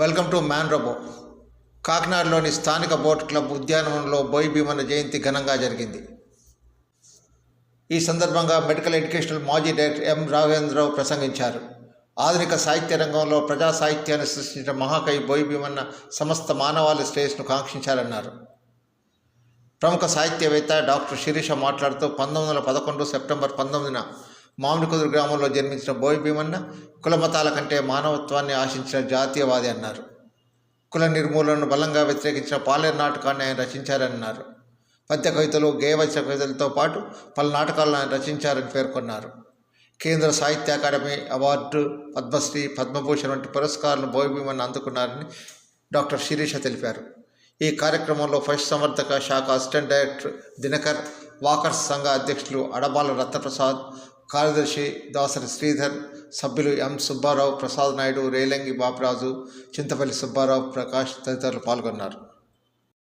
Welcome to మ్యాన్ రోబో కాకినాడలోని స్థానిక బోట్ క్లబ్ ఉద్యానవనంలో బోయ్ భీమన్న జయంతి ఘనంగా జరిగింది. ఈ సందర్భంగా మెడికల్ ఎడ్యుకేషనల్ మాజీ డైరెక్టర్ ఎం రాఘవేంద్రరావు ప్రసంగించారు. ఆధునిక సాహిత్య రంగంలో ప్రజా సాహిత్యాన్ని సృష్టించిన మహాకవి బోయ్ భీమన్న సమస్త మానవాళి శ్రేయస్సును కాంక్షించారన్నారు. ప్రముఖ సాహిత్యవేత్త డాక్టర్ శిరీష మాట్లాడుతూ పంతొమ్మిది వందల పదకొండు సెప్టెంబర్ పంతొమ్మిదిన మామిడికుదురు గ్రామంలో జన్మించిన బోయ్ భీమన్న కులమతాల కంటే మానవత్వాన్ని ఆశించిన జాతీయవాది అన్నారు. కుల నిర్మూలనను బలంగా వ్యతిరేకించిన పాలేరు నాటకాన్ని ఆయన రచించారన్నారు. పద్య కవితలు గేయవచన కవితలతో పాటు పలు నాటకాలను ఆయన రచించారని పేర్కొన్నారు. కేంద్ర సాహిత్య అకాడమీ అవార్డు పద్మశ్రీ పద్మభూషణ్ వంటి పురస్కారాలను బోయ్ భీమన్న అందుకున్నారని డాక్టర్ శిరీష తెలిపారు. ఈ కార్యక్రమంలో పశు సంవర్ధక శాఖ అసిస్టెంట్ డైరెక్టర్ దినకర్ వాకర్స్ సంఘ అధ్యక్షులు అడబాల రత్నప్రసాద్ కార్యదర్శి దాసరి శ్రీధర్ సభ్యులు ఎం సుబ్బారావు ప్రసాద్ నాయుడు రేలంగి బాపరాజు చింతపల్లి సుబ్బారావు ప్రకాష్ తదితరులు పాల్గొన్నారు.